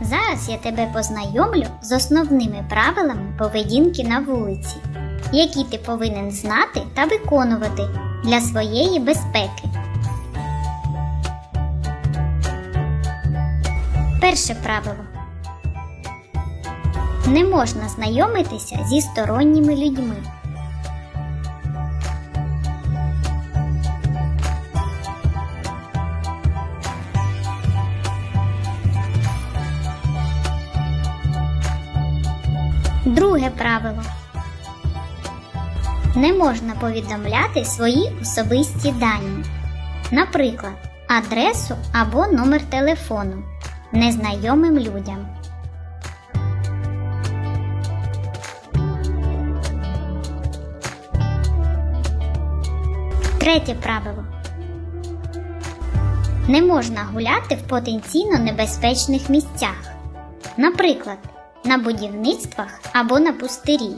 Зараз я тебе познайомлю з основними правилами поведінки на вулиці, які ти повинен знати та виконувати для своєї безпеки. Перше правило. Не можна знайомитися зі сторонніми людьми. Друге правило. Не можна повідомляти свої особисті дані, наприклад, адресу або номер телефону незнайомим людям. Третє правило. Не можна гуляти в потенційно небезпечних місцях, наприклад, на будівництвах або на пустирі.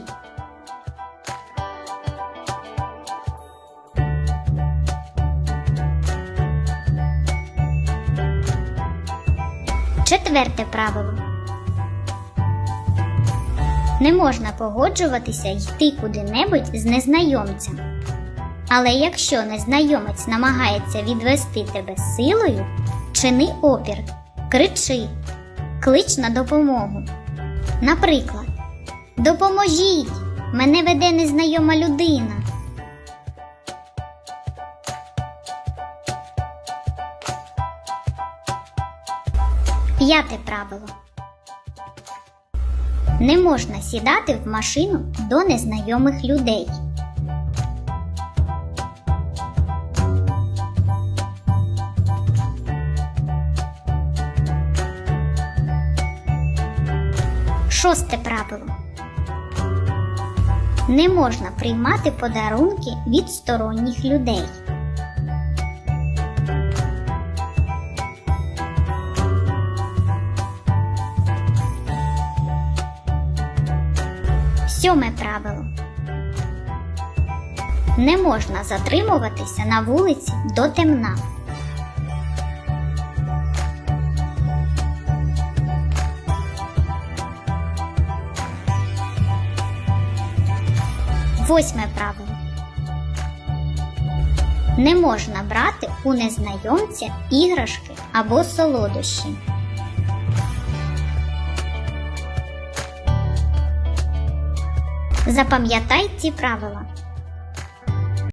Четверте правило. Не можна погоджуватися йти куди-небудь з незнайомцем. Але якщо незнайомець намагається відвести тебе силою, чини опір, кричи, клич на допомогу. Наприклад, Допоможіть! Мене веде незнайома людина. П'яте правило. Не можна сідати в машину до незнайомих людей. Шосте правило. Не можна приймати подарунки від сторонніх людей. Сьоме правило. Не можна затримуватися на вулиці до темна. Восьме правило. Не можна брати у незнайомця іграшки або солодощі. Запам'ятай ці правила.